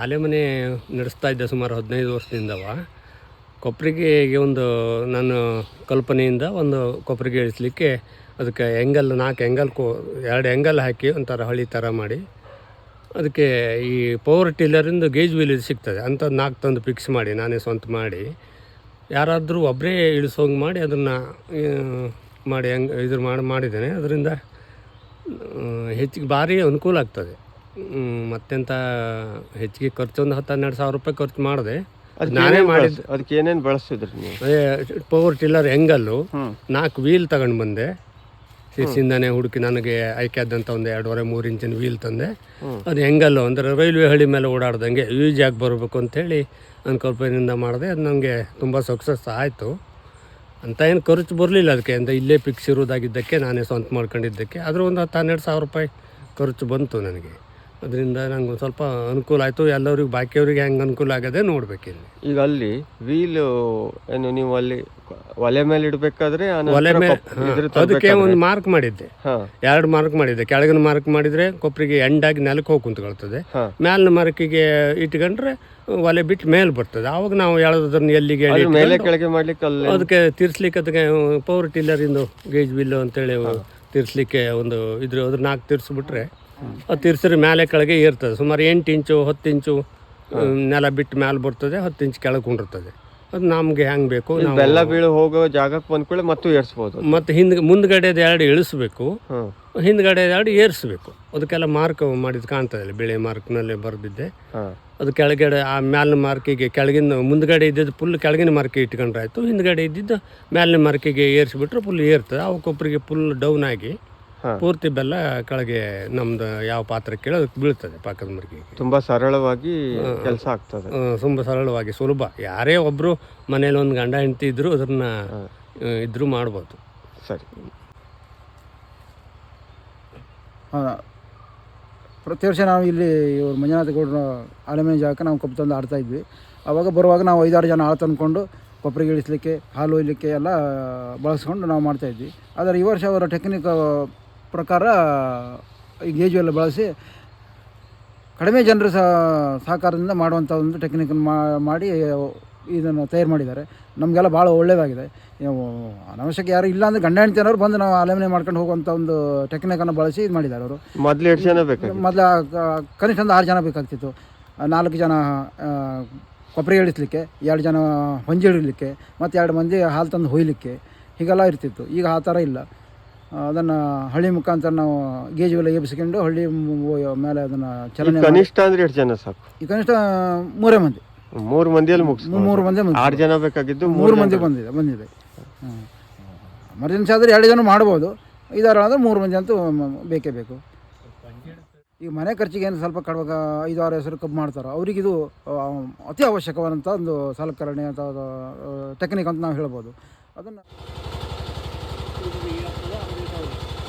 ಆಲೆ ಮನೆ ನಡೆಸ್ತಾ ಇದ್ದೆ ಸುಮಾರು ಹದಿನೈದು ವರ್ಷದಿಂದವ. ಕೊಬ್ಬರಿಗೆಗೆ ಒಂದು ನಾನು ಕಲ್ಪನೆಯಿಂದ ಒಂದು ಕೊಪ್ಪರಿಗೆ ಇಳಿಸ್ಲಿಕ್ಕೆ ಅದಕ್ಕೆ ಎಂಗಲ್ ನಾಲ್ಕು ಎಂಗಲ್ ಕೋ, ಎರಡು ಎಂಗಲ್ ಹಾಕಿ ಒಂಥರ ಹಳಿ ಥರ ಮಾಡಿ, ಅದಕ್ಕೆ ಈ ಪವರ್ ಟಿಲ್ಲರಿಂದ ಗೇಜ್ ವೀಲ್ ಸಿಗ್ತದೆ. ಅಂಥದ್ದು ನಾಲ್ಕು ತಂದು ಫಿಕ್ಸ್ ಮಾಡಿ, ನಾನೇ ಸ್ವಂತ ಮಾಡಿ. ಯಾರಾದರೂ ಒಬ್ಬರೇ ಇಳಿಸೋಂಗೆ ಮಾಡಿ ಅದನ್ನು ಮಾಡಿ ಹೆಂಗೆ, ಇದ್ರ ಮಾಡಿ, ಮಾಡಿದ್ದೇನೆ. ಅದರಿಂದ ಹೆಚ್ಚಿಗೆ ಭಾರಿ ಅನುಕೂಲ ಆಗ್ತದೆ. ಮತ್ತೆಂತ ಹೆಚ್ಚಿಗೆ ಖರ್ಚು ಒಂದು ಹತ್ತು ಹನ್ನೆರಡು ಸಾವಿರ ರೂಪಾಯಿ ಖರ್ಚು ಮಾಡಿದೆ. ನಾನೇ ಮಾಡಿದ್ದು. ಅದಕ್ಕೆ ಏನೇನು ಬಳಸಿದ್ರಿ ನೀವು? ಅದೇ ಪವರ್ ಟಿಲ್ಲರ್ ಹೆಂಗಲ್ಲು. ನಾಲ್ಕು ವೀಲ್ ತಗೊಂಡು ಬಂದೆ. ಸಿಸಿಂದಾನೆ ಹುಡುಕಿ ನನಗೆ ಆಯ್ಕೆ ಆದಂಥ ಒಂದು ಎರಡೂವರೆ ಮೂರು ಇಂಚಿನ ವೀಲ್ ತಂದೆ. ಅದು ಹೆಂಗಲ್ಲು ಅಂದರೆ ರೈಲ್ವೆ ಹಳಿ ಮೇಲೆ ಓಡಾಡ್ದಂಗೆ ಯೂಸ್ ಆಗಿ ಬರಬೇಕು ಅಂತೇಳಿ ನನ್ನ ಕಲ್ಪನೆಯಿಂದ ಮಾಡಿದೆ. ಅದು ನನಗೆ ತುಂಬ ಸಕ್ಸಸ್ ಆಯಿತು. ಅಂತ ಏನು ಖರ್ಚು ಬರಲಿಲ್ಲ ಅದಕ್ಕೆ. ಅಂತ ಇಲ್ಲೇ ಫಿಕ್ಸ್ ಇರೋದಾಗಿದ್ದಕ್ಕೆ ನಾನೇ ಸ್ವಂತ ಮಾಡ್ಕೊಂಡಿದ್ದಕ್ಕೆ. ಆದರೂ ಒಂದು ಹತ್ತು ಹನ್ನೆರಡು ಸಾವಿರ ರೂಪಾಯಿ ಖರ್ಚು ಬಂತು ನನಗೆ. ಅದರಿಂದ ನಂಗೆ ಸ್ವಲ್ಪ ಅನುಕೂಲ ಆಯಿತು. ಎಲ್ಲರಿಗೂ ಬಾಕಿಯವ್ರಿಗೆ ಹೆಂಗೆ ಅನುಕೂಲ ಆಗದೆ ನೋಡ್ಬೇಕಿಲ್ಲಿ ಈಗ ಅಲ್ಲಿ ವೀಲ್ ಏನು ನೀವು ಅಲ್ಲಿ ಒಲೆ ಮೇಲೆ ಇಡಬೇಕಾದ್ರೆ ಒಲೆ ಮೇಲೆ ಅದಕ್ಕೆ ಒಂದು ಮಾರ್ಕ್ ಮಾಡಿದ್ದೆ. ಎರಡು ಮಾರ್ಕ್ ಮಾಡಿದ್ದೆ. ಕೆಳಗಿನ ಮಾರ್ಕ್ ಮಾಡಿದರೆ ಕೊಬ್ಬರಿಗೆ ಎಂಡಾಗಿ ನೆಲಕ್ಕೆ ಹೋಗಿ ಕುಂತ್ಕೊಳ್ತದೆ. ಮೇಲಿನ ಮಾರ್ಕಿಗೆ ಇಟ್ಕೊಂಡ್ರೆ ಒಲೆ ಬಿಟ್ಟು ಮೇಲೆ ಬರ್ತದೆ. ಆವಾಗ ನಾವು ಹೇಳೋದನ್ನ ಎಲ್ಲಿಗೆ ಮೇಲೆ ಕೆಳಗೆ ಮಾಡ್ಲಿಕ್ಕೆ ಅದಕ್ಕೆ ತೀರ್ಸ್ಲಿಕ್ಕೆ ಅದಕ್ಕೆ ಪವರ್ ಟಿಲ್ಲರಿಂದು ಗೇಜ್ ಬಿಲ್ಲು ಅಂತೇಳಿ ತೀರ್ಸ್ಲಿಕ್ಕೆ ಒಂದು ಇದ್ರ ಅದ್ರ ನಾಲ್ಕು ತಿರ್ಸ್ಬಿಟ್ರೆ ಅದು ತಿರ್ಸಿದ್ರೆ ಮೇಲೆ ಕೆಳಗೆ ಏರ್ತದೆ. ಸುಮಾರು ಎಂಟು ಇಂಚು ಹತ್ತು ಇಂಚು ನೆಲ ಬಿಟ್ಟು ಮೇಲೆ ಬರ್ತದೆ ಹತ್ತು ಇಂಚು ಕೆಳಗೆ ಕುಂಡಿರ್ತದೆ ಅದು ನಮಗೆ ಹೆಂಗೆ ಬೇಕು? ನಾವು ಬೆಲ್ಲ ಬೀಳು ಹೋಗೋ ಜಾಗಕ್ಕೆ ಬಂದ್ಕೊಳ್ಳಿ ಮತ್ತು ಏರ್ಸ್ಬೋದು ಮತ್ತು ಹಿಂದ್ ಮುಂದ್ಗಡೆದು ಎರಡು ಇಳಿಸ್ಬೇಕು. ಹ್ಮ್ ಹಿಂದ್ಗಡೆ ಎರಡು ಏರಿಸ್ಬೇಕು. ಅದಕ್ಕೆಲ್ಲ ಮಾರ್ಕ್ ಮಾಡಿದ್ದು ಕಾಣ್ತದೆ ಬೆಳೆ ಬಿಳಿ ಮಾರ್ಕ್ನಲ್ಲಿ ಬರೆದಿದ್ದೆ. ಹಾ. ಅದು ಕೆಳಗಡೆ ಆ ಮೇಲಿನ ಮಾರ್ಕಿಗೆ ಕೆಳಗಿನ ಮುಂದ್ಗಡೆ ಇದ್ದಿದ್ದು ಫುಲ್ ಕೆಳಗಿನ ಮಾರ್ಕಿಗೆ ಇಟ್ಕೊಂಡ್ರಾಯ್ತು. ಹಿಂದ್ಗಡೆ ಇದ್ದಿದ್ದು ಮೇಲಿನ ಮಾರ್ಕಿಗೆ ಏರಿಸ್ಬಿಟ್ರೆ ಫುಲ್ ಏರ್ತದೆ. ಅವಕ್ಕೊಬ್ಬರಿಗೆ ಫುಲ್ ಡೌನ್ ಆಗಿ. ಪೂರ್ತಿ ಬೆಲ್ಲ ಕೆಳಗೆ ನಮ್ದು ಯಾವ ಪಾತ್ರ ಕೇಳೋ ಅದಕ್ಕೆ ಬೀಳ್ತದೆ ಪಾಕದ ಮರ್ಕಿಗೆ ತುಂಬಾ ಸರಳವಾಗಿ ಕೆಲಸ ಆಗ್ತದೆ. ತುಂಬಾ ಸರಳವಾಗಿ ಸುಲಭ. ಯಾರೇ ಒಬ್ಬರು ಮನೇಲಿ ಒಂದು ಗಂಡ ಹೆಂಡತಿ ಇದ್ರು ಅದನ್ನ ಇದ್ರೂ ಮಾಡ್ಬೋದು. ಸರಿ. ಹಾಂ. ಪ್ರತಿ ವರ್ಷ ನಾವು ಇಲ್ಲಿ ಇವ್ರು ಮಂಜುನಾಥ ಗೌಡರ ಆಲೆಮನೆ ಜಾಗಕ್ಕೆ ನಾವು ಕಬ್ಬು ತಂದು ಆಡ್ತಾ ಇದ್ವಿ. ಆವಾಗ ಬರುವಾಗ ನಾವು ಐದಾರು ಜನ ಆಳು ತಂದ್ಕೊಂಡು ಕೊಬ್ಬರಿಗೆ ಇಳಿಸ್ಲಿಕ್ಕೆ ಹಾಲು ಒಯ್ಯಲಿಕ್ಕೆ ಎಲ್ಲ ಬಳಸ್ಕೊಂಡು ನಾವು ಮಾಡ್ತಾಯಿದ್ವಿ ಆದರೆ ಈ ವರ್ಷ ಅವರ ಟೆಕ್ನಿಕ್ ಪ್ರಕಾರ ಈ ಗೇಜು ಎಲ್ಲ ಬಳಸಿ ಕಡಿಮೆ ಜನರ ಸಹ ಸಹಕಾರದಿಂದ ಮಾಡುವಂಥ ಒಂದು ಟೆಕ್ನಿಕನ್ನು ಮಾಡಿ ಇದನ್ನು ತಯಾರು ಮಾಡಿದ್ದಾರೆ. ನಮಗೆಲ್ಲ ಭಾಳ ಒಳ್ಳೆಯದಾಗಿದೆ ಅನವಶ್ಯಕ ಯಾರು ಇಲ್ಲ ಅಂದರೆ ಗಂಡ ಹೆಂಡತಿಯವರು ಬಂದು ನಾವು ಅಲೆಮನೆ ಮಾಡ್ಕೊಂಡು ಹೋಗುವಂಥ ಒಂದು ಟೆಕ್ನಿಕನ್ನು ಬಳಸಿ ಇದು ಮಾಡಿದ್ದಾರೆ ಅವರು. ಮೊದಲು ಎಷ್ಟು ಜನ ಬೇಕು ಮೊದಲು ಕನಿಷ್ಠ ಒಂದು ಆರು ಜನ ಬೇಕಾಗ್ತಿತ್ತು. ನಾಲ್ಕು ಜನ ಕೊಬ್ಬರಿ ಇಳಿಸ್ಲಿಕ್ಕೆ ಎರಡು ಜನ ಹೊಂಜಿ ಹಿಡಿಲಿಕ್ಕೆ ಮತ್ತು ಎರಡು ಮಂದಿ ಹಾಲು ತಂದು ಹೊಯ್ಲಿಕ್ಕೆ ಹೀಗೆಲ್ಲ ಇರ್ತಿತ್ತು. ಈಗ ಆ ಥರ ಇಲ್ಲ. ಅದನ್ನು ಹಳ್ಳಿ ಮುಖಾಂತರ ನಾವು ಗೇಜ್ ಎಲ್ಲ ಎಬ್ಬಿಸ್ಕೊಂಡು ಹಳ್ಳಿ ಮೇಲೆ ಅದನ್ನು ಚಲನೆ ಕನಿಷ್ಠ ಅಂದ್ರೆ ಎಷ್ಟು ಜನ ಸಾಕು? ಈ ಕನಿಷ್ಠ ಮೂರೇ ಮಂದಿ. ಮೂರು ಮಂದಿಯಲ್ಲಿ ಮುಗಿಸ್ ಮೂರು ಮಂದಿ. ಆರು ಜನ ಬೇಕಾಗಿದ್ದು ಮೂರು ಮಂದಿ ಬಂದಿದೆ ಬಂದಿದೆ. ಎಮರ್ಜೆನ್ಸಿ ಆದರೆ ಎರಡು ಜನ ಮಾಡ್ಬೋದು. ಐದಾರು ಆದರೆ ಮೂರು ಮಂದಿ ಅಂತೂ ಬೇಕೇ ಬೇಕು. ಈಗ ಮನೆ ಖರ್ಚಿಗೆ ಏನು ಸ್ವಲ್ಪ ಕಡ್ವಾಗ ಐದು ಆರು ಹೆಸರು ಕಬ್ಬು ಮಾಡ್ತಾರೋ ಅವ್ರಿಗೆ ಇದು ಅತಿ ಅವಶ್ಯಕವಾದಂಥ ಒಂದು ಸಲಕರಣೆ ಅಥವಾ ಟೆಕ್ನಿಕ್ ಅಂತ ನಾವು ಹೇಳ್ಬೋದು. ಅದನ್ನು ということで、イラストがありがとうございます。